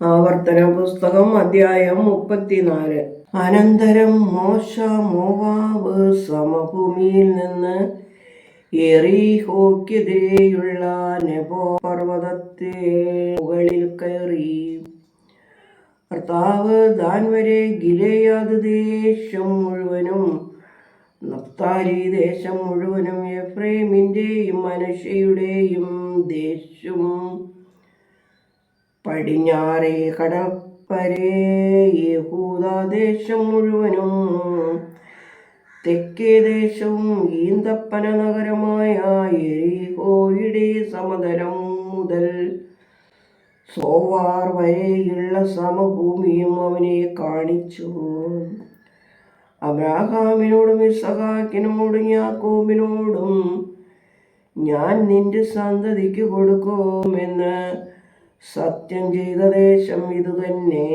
ആവർത്തന പുസ്തകം അധ്യായം മുപ്പത്തിനാല്. അനന്തരം മോശ മോവാബ് സമഭൂമിയിൽ നിന്ന് എറിഹോക്കെതിരെയുള്ള നെബോ പർവതത്തെ മുകളിൽ കയറി. കർത്താവ് ദാൻ വരെ ഗിലയാത് ദേശം മുഴുവനും നഫ്താലി ദേശം മുഴുവനും എഫ്രൈമിന്റെയും മനശയുടെയും ദേശം പടിഞ്ഞാറേ കടപ്പരേ യഹൂദാദേശം മുഴുവനും. തെക്കേ ദേശവും ഈന്തപ്പന നഗരമായ എരിഹോയുടെ സമതലം മുതൽ സോവാർ വരെയുള്ള സമഭൂമിയും അവനെ കാണിച്ചു. അബ്രാഹാമിനോടും ഇസഹാക്കിനോടും യാക്കോബിനോടും ഞാൻ നിന്റെ സന്തതിക്ക് കൊടുക്കുമെന്ന് സത്യം ചെയ്ത ദേശം ഇതുതന്നെ.